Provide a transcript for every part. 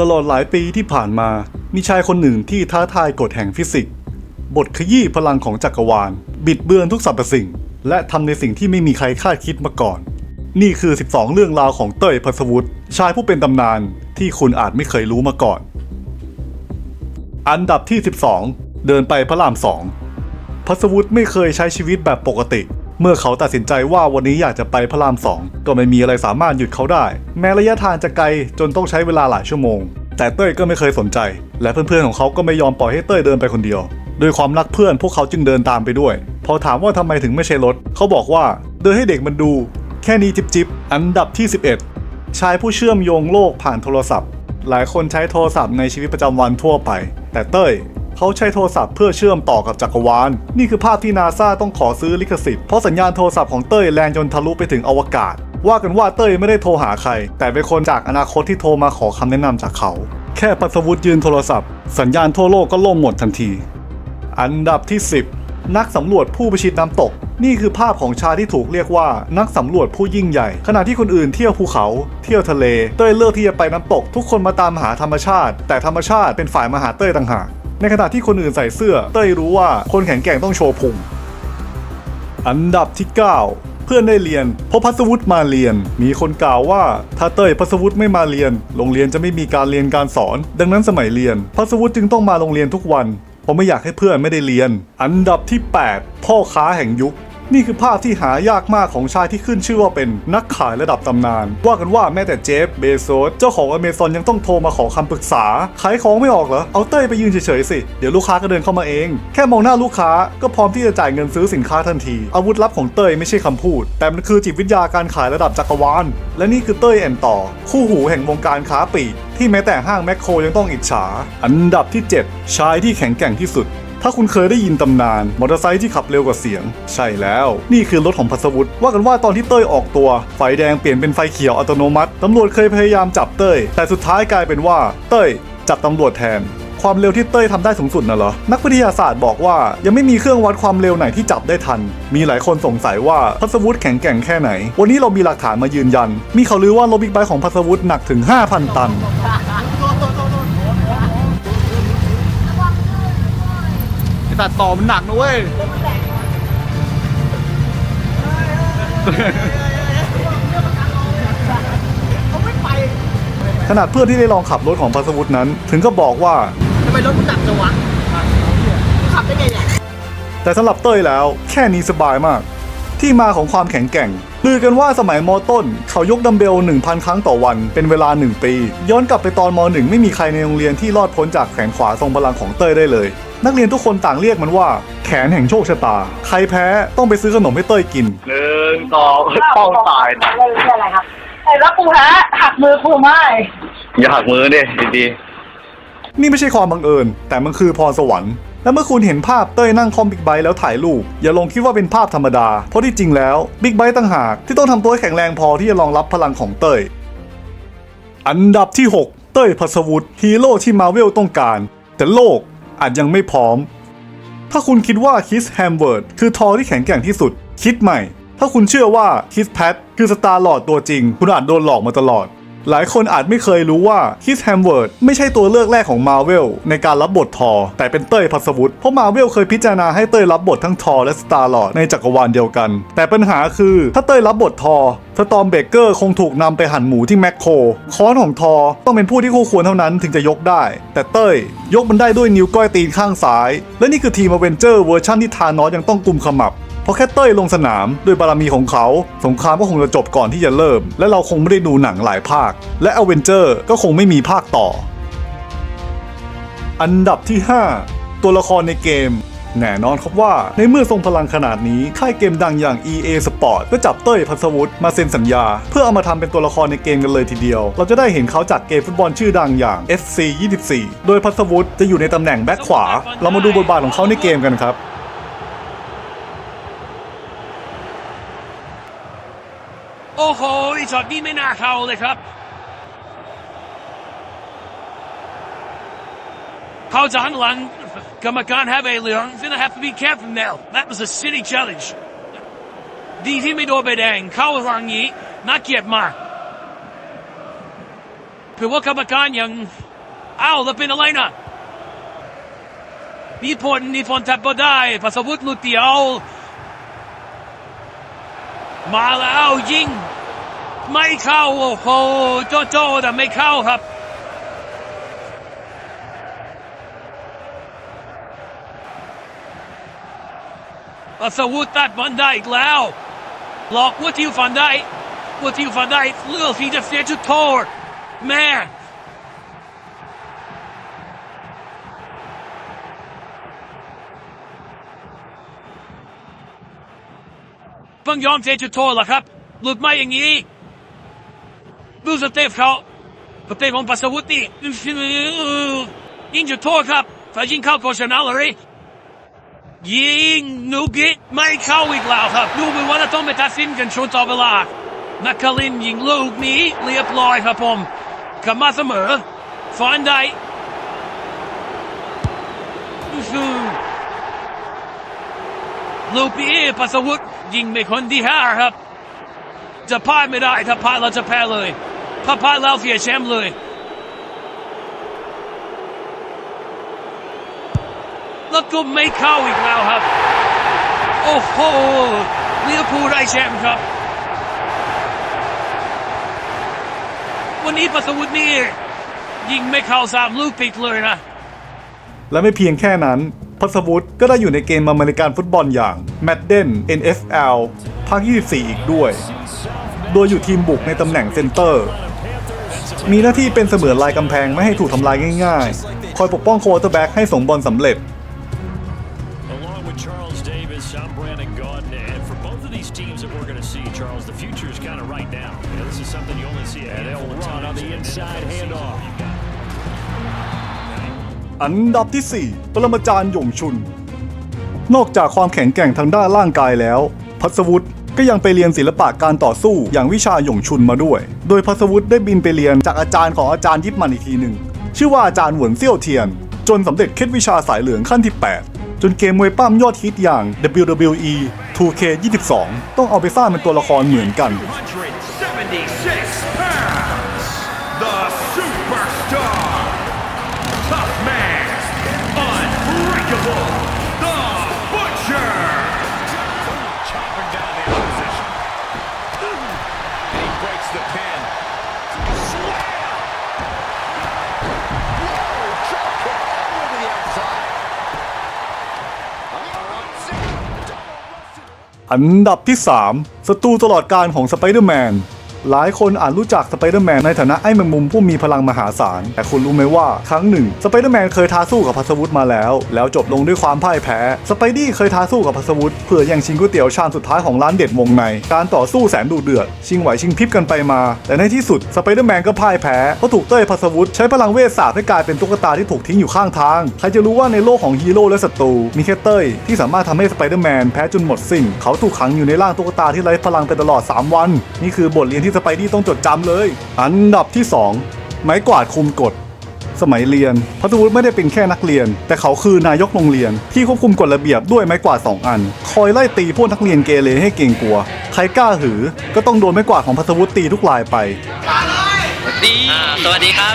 ตลอดหลายปีที่ผ่านมา มีชายคนหนึ่งที่ท้าทายกฎแห่งฟิสิกส์ บทขยี้พลังของจักรวาล บิดเบือนทุกสรรพสิ่ง และทำในสิ่งที่ไม่มีใครคาดคิดมาก่อน นี่คือ 12 เรื่องราวของเต้ยพัสวุฒิชายผู้เป็นตำนานที่คุณอาจไม่เคยรู้มาก่อน อันดับที่ 12 เดินไปพระรามสองพัสวุฒิไม่เคยใช้ชีวิตแบบปกติ เมื่อเขาตัดสินใจว่าวันนี้อยากจะไปพระรามสองก็ไม่มีอะไรสามารถหยุดเขาได้ แม้ระยะทางจะไกลจนต้องใช้เวลาหลายชั่วโมง แต่เต้ยก็ไม่เคยสนใจ และเพื่อนๆของเขาก็ไม่ยอมปล่อยให้เต้ยเดินไปคนเดียวด้วยความรักเพื่อนพวกเขาจึงเดินตามไปด้วย พอถามว่าทำไมถึงไม่ใช่รถ เขาบอกว่าเดินให้เด็กมันดู แค่นี้จิบจิบอันดับที่ 11 ชายผู้เชื่อมโยงโลกผ่านโทรศัพท์ หลายคนใช้โทรศัพท์ในชีวิตประจำวันทั่วไป แต่เต้ย เขาใช้โทรศัพท์เพื่อเชื่อมต่อกับจักรวาล นี่คือภาพที่นาซาต้องขอซื้อลิขสิทธิ์เพราะสัญญาณโทรศัพท์ของเต้ยแรงจนทะลุไปถึงอวกาศ ว่ากันว่าเต้ยไม่ได้โทรหาใคร แต่เป็นคนจากอนาคตที่โทรมาขอคำแนะนำจากเขา แค่ปัสวุฒิยืนโทรศัพท์ สัญญาณทั่วโลกก็ล่มหมดทันที อันดับที่ 10 นักสำรวจผู้ประชิดน้ำตก นี่คือภาพของชายที่ถูกเรียกว่านักสำรวจผู้ยิ่งใหญ่ ขณะที่คนอื่นเที่ยวภูเขา เที่ยวทะเล เต้ยเลือกที่จะไปน้ำตก ทุกคนมาตามหาธรรมชาติ แต่ธรรมชาติเป็นฝ่ายมาหาเต้ยต่างหาก ในขณะที่คนอื่นใส่เสื้อ เต้ยรู้ว่าคนแข็งแกร่งต้องโชว์พุง อันดับที่ 9 เพื่อนได้เรียน เพราะพัสวุฒิมาเรียน มีคนกล่าวว่าถ้าเต้ยพัสวุฒิไม่มาเรียน โรงเรียนจะไม่มีการเรียนการสอน ดังนั้นสมัยเรียน พัสวุฒิจึงต้องมาโรงเรียนทุกวันเพราะไม่อยากให้เพื่อนไม่ได้เรียน อันดับที่ 8 พ่อค้าแห่งยุค นี่คือภาพที่หายากมากของชายที่ขึ้นชื่อว่าเป็นนักขายระดับตำนาน ว่ากันว่าแม้แต่เจฟเบโซสเจ้าของอเมซอนยังต้องโทรมาขอคำปรึกษา ขายของไม่ออกเหรอ เอาเต้ยไปยืนเฉยๆสิ เดี๋ยวลูกค้าก็เดินเข้ามาเอง แค่มองหน้าลูกค้าก็พร้อมที่จะจ่ายเงินซื้อสินค้าทันที อาวุธลับของเต้ยไม่ใช่คำพูด แต่มันคือจิตวิทยาการขายระดับจักรวาล และนี่คือเต้ยแอนต่อ คู่หูแห่งวงการค้าปลีกที่แม้แต่ห้างแมคโครยังต้องอิจฉา อันดับที่ 7 ชายที่แข็งแกร่งที่สุด ถ้าคุณเคยได้ยินตำนานมอเตอร์ไซค์ที่ขับเร็วกว่าเสียง ใช่แล้ว นี่คือรถของพัสวุฒิว่ากันว่าตอนที่เต้ยออกตัว ไฟแดงเปลี่ยนเป็นไฟเขียวอัตโนมัติตำรวจเคยพยายามจับเต้ย แต่สุดท้ายกลายเป็นว่า เต้ยจับตำรวจแทนความเร็วที่เต้ยทำได้สูงสุดน่ะเหรอ นักวิทยาศาสตร์บอกว่ายังไม่มีเครื่องวัดความเร็วไหนที่จับได้ทัน มีหลายคนสงสัยว่าพัสวุฒิแข็งแกร่งแค่ไหน วันนี้เรามีหลักฐานมายืนยัน มีข่าวลือว่ารถบิ๊กไบค์ของพัสวุฒิหนักถึง 5,000 ตัน ตัดต่อมันหนักนะเว้ยขนาดเพื่อนที่ได้ลองขับรถของพัสวุฒินั้น ถึงก็บอกว่าทำไมรถมึงหนักจังวะมึงขับได้ไงเนี่ยแต่สำหรับเต้ยแล้วแค่นี้สบายมาก ที่มาของความแข็งแกร่งลือกันว่าสมัยมต้น เขายกดัมเบล 1,000 ครั้งต่อวันเป็นเวลา 1 ปี ย้อนกลับไปตอนม .1 ไม่มีใครในโรงเรียนที่รอดพ้นจากแขนขวาทรงพลังของเต้ยได้เลย นักเรียนทุกคนต่างเรียกมันว่า แขนแห่งโชคชะตา ใครแพ้ต้องไปซื้อขนมให้เต้ยกิน หนึ่งสองต้องตายนะเรื่องอะไรครับไอ้แล้วกูแพ้หักมือกูไม่อย่าหักมือดิดีนี่ไม่ใช่ความบังเอิญ แต่มันคือพรสวรรค์ และเมื่อคุณเห็นภาพเต้ยนั่งคอมบิ๊กไบค์แล้วถ่ายรูป อย่าลงคิดว่าเป็นภาพธรรมดา เพราะที่จริงแล้วบิ๊กไบค์ต่างหากที่ต้องทำตัวให้แข็งแรงพอที่จะรองรับพลังของเต้ย อันดับที่ 6 เต้ยพัสวุฒิฮีโร่ที่มาเวลต้องการ แต่โลก อาจยังไม่พร้อม ถ้าคุณคิดว่าคิสแฮมเวิร์ดคือทอที่แข็งแกร่งที่สุด คิดใหม่ ถ้าคุณเชื่อว่าคิสแพทคือสตาร์หลอดตัวจริง คุณอาจโดนหลอกมาตลอด หลายคนอาจไม่เคยรู้ว่าคิสแฮมเวิร์ดไม่ใช่ตัวเลือกแรกของมาเวลในการรับบททอ แต่เป็นเต้ยพัสวุฒิเพราะมาเวลเคยพิจารณาให้เต้ยรับบททั้งทอและสตาร์ลอดในจักรวาลเดียวกัน แต่ปัญหาคือถ้าเต้ยรับบททอสตอมเบเกอร์คงถูกนำไปหั่นหมูที่แมคโครค้อนของทอต้องเป็นผู้ที่คู่ควรเท่านั้นถึงจะยกได้ แต่เต้ย ยกมันได้ด้วยนิ้วก้อยตีนข้างซ้าย และนี่คือทีมอเวนเจอร์เวอร์ชันที่ทานอสยังต้องกุมขมับ เพราะแค่เต้ยลงสนามด้วยบารมีของเขาสงครามก็คงจะจบก่อนที่จะเริ่ม และเราคงไม่ได้ดูหนังหลายภาค และอเวนเจอร์ก็คงไม่มีภาคต่อ อันดับที่ 5 ตัวละครในเกมแน่นอนครับว่าในเมื่อทรงพลังขนาดนี้ ค่ายเกมดังอย่าง EA Sport ก็จับเต้ยพัสวุฒิมาเซ็นสัญญา เพื่อเอามาทำเป็นตัวละครในเกมกันเลยทีเดียว เราจะได้เห็นเขาจากเกมฟุตบอลชื่อดังอย่าง FC 24 โดยพัสวุฒิจะอยู่ในตำแหน่งแบ็คขวา เรามาดูบทบาทของเขาในเกมกันครับ โอ้โหช็อตนี้ไม่น่าเข้าเลยครับ เข้าจากข้าง หลังกรรมการ have a เหลือง gonna have to be careful now that was a city challenge ดีที่ไม่โดนใบแดงเข้าหลังนี้น่าเกลี ไม่เข้า โอ้โหโจโจ้แต่ไม่เข้าครับปัสวุตัดบอลได้อีกแล้วหลอกวัวทิวฟันได้วัวทิวฟันได้เลือกที่จะเสียจุดโทษแม่เพิ่งยอมเสียจุดโทษหรอครับ หลุดไมาอย่างนี้ ดูสเตปเขาสเตปของปัสวุฒิยิงจุดโทษครับถ้ายิงเข้าก็ชนะเลยยิงนูกิไม่เข้าอีกแล้วครับดูเหมือนว่าจะต้องไปตัดสินกันช่วงต่อเวลาแมคคาลินยิงลูกนี้เรียบร้อยครับผมกลับมาเสมอฟันได้ลูกพี่ปัสวุฒิยิงไม่คนที่ห้าครับ จะพลาดไม่ได้ถ้าพลาดเราจะแพ้เลย ถ้าพลาดแล้วเสียแชมป์เลยแล้วก็ไม่เข้าอีกแล้วครับโอ้โหลิเวอร์พูลได้แชมป์ครับวันนี้ปัสวุฒินี่ยิงไม่เข้าสามลูกติดเลยนะ และไม่เพียงแค่นั้นพัสวุฒิก็ได้อยู่ในเกมอเมริกันฟุตบอลอย่าง Madden NFL ภาค24 อีกด้วย โดยอยู่ทีมบุกในตำแหน่งเซนเตอร์ มีหน้าที่เป็นเสมือนลายกำแพงไม่ให้ถูกทำลายง่ายๆ คอยปกป้องโควอเตอร์แบ็กให้ส่งบอลสำเร็จ Along with Charles Davis, I'm Brandon Gaudin, and for both of these teams that we're going to see, Charles, the future is kind of right now. You know, this is something you only see a handful of times on the inside handoff. อันดับที่ 4 ปรมาจารย์หยงชุน นอกจากความแข็งแกร่งทางด้านร่างกายแล้ว พัสวุฒิ ก็ยังไปเรียนศิลปะการต่อสู้อย่างวิชาหยงชุนมาด้วย โดยพัสวุฒิได้บินไปเรียนจากอาจารย์ของอาจารย์ยิปมันอีกทีหนึ่ง ชื่อว่าอาจารย์หวนเซี่ยวเทียน จนสำเร็จเคล็ดวิชาสายเหลืองขั้นที่ 8 จนเกมมวยปั้มยอดฮิตอย่าง WWE 2K22 ต้องเอาไปสร้างเป็นตัวละครเหมือนกัน อันดับที่ 3 ศัตรูตลอดการของสไปเดอร์แมน หลายคนอาจรู้จักสไปเดอร์แมนในฐานะไอ้แมงมุมผู้มีพลังมหาศาล แต่คุณรู้ไหมว่าครั้งหนึ่งสไปเดอร์แมนเคยท้าสู้กับพัสวุฒมาแล้ว แล้วจบลงด้วยความพ่ายแพ้ สไปดี้เคยท้าสู้กับพัสวุฒเพื่อแย่งชิงก๋วยเตี๋ยวชามสุดท้ายของร้านเด็ดวงใน การต่อสู้แสนดุเดือด ชิงไหวชิงพริบกันไปมา แต่ในที่สุดสไปเดอร์แมนก็พ่ายแพ้เพราะถูกเต้ยพัสวุฒใช้พลังเวทสาบให้กลายเป็นตุ๊กตาที่ถูกทิ้งอยู่ข้างทาง ใครจะรู้ว่าในโลกของฮีโร่และศัตรูมีแค่เต้ยที่สามารถทำให้สไปเดอร์แมนแพ้จนหมดสิ้นเขาถูกขังอยู่ในร่างตุ๊กตาที่ไร้พลังไปตลอด 3 วัน นี่คือบทเรียนที่สไปดี้ต้องจดจำเลย อันดับที่ 2 ไม้กวาดคุมกฎสมัยเรียนพัทวุฒิไม่ได้เป็นแค่นักเรียน แต่เขาคือนายกโรงเรียน ที่ควบคุมกฎระเบียบด้วยไม้กวาด2อัน คอยไล่ตีพวกนักเรียนเกเรให้เกรงกลัว ใครกล้าหือ ก็ต้องโดนไม้กวาดของพัทวุฒิตีทุกรายไปอ่าสวัสดีครับ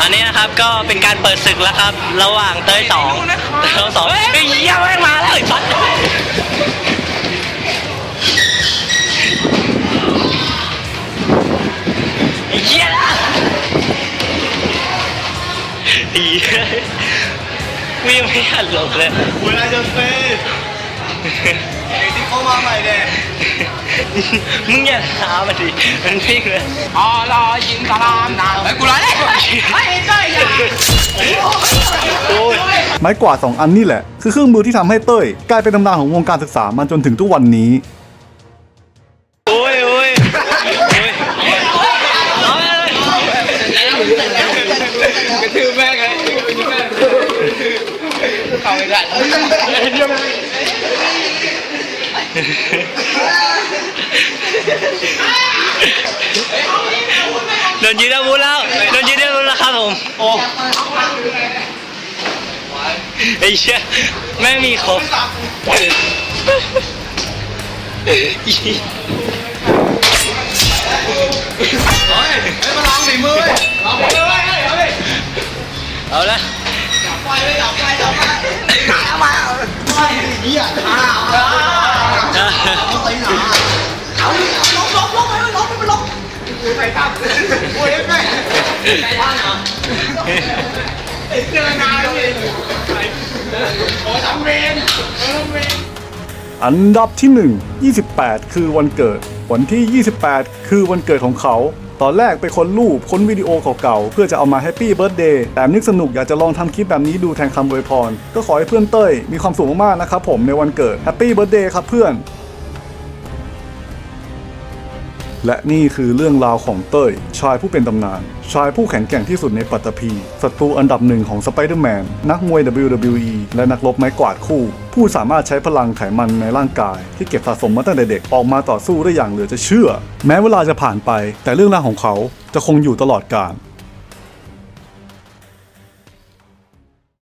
อันนี้นะครับก็เป็นการเปิดศึกแล้วครับ ระหว่างเต้ยสองเต้ยสองเฮ้ยเหี้ยแม่งมาแล้วไอ้พัด ไอ้เหี้ยกูยังไม่หันหลบเลยเวลาจะเซ่ไอ้ที่เขามาใหม่เนี่ยมึงอย่าท้ามันดิมันวิ่งเลยอ๋อรอยิงสลามนะไอ้กูร้อยเลยไอ้เต้ยอย่าไม้กวาด2อันนี่แหละ คือเครื่องมือที่ทำให้เต้ย กลายเป็นตำนานของวงการศึกษามาจนถึงทุกวันนี้ นยืดอาวุธแล้วโดนยืดอาวุธแล้วครับผมโอ้ไอ้เชี่ยแม่งมีครบมือเอาไปเลยเอาไปเอาละไปเลยเอาไปเอาไปหนามาไม่เหี้ยอ้าวเอาไปหนาเอาลงลงลงไปลงไป ลงไปครับโอ้ยแม่ใจท่านเหรอเจอนานเลยโอ้ทำเวรทำเวรอันดับที่ 1 28 คือวันเกิด วันที่ 28 คือวันเกิดของเขา ตอนแรกไปค้นรูปค้นวิดีโอเก่าๆ เพื่อจะเอามาแฮปปี้เบิร์ดเดย์ แต่นึกสนุกอยากจะลองทำคลิปแบบนี้ดูแทนคำอวยพร ก็ขอให้เพื่อนเต้ยมีความสุขมากๆ นะครับผมในวันเกิดแฮปปี้เบิร์ดเดย์ครับเพื่อน และนี่คือเรื่องราวของเต้ย ชายผู้เป็นตำนาน ชายผู้แข็งแกร่งที่สุดในปัตตภีศัตรูอันดับหนึ่งของสไปเดอร์แมนนักมวย WWE และนักรบไม้กวาดคู่ ผู้สามารถใช้พลังไขมันในร่างกาย ที่เก็บสะสมมาตั้งแต่เด็กออกมาต่อสู้ได้อย่างเหลือจะเชื่อ แม้เวลาจะผ่านไป แต่เรื่องราวของเขาจะคงอยู่ตลอดกาล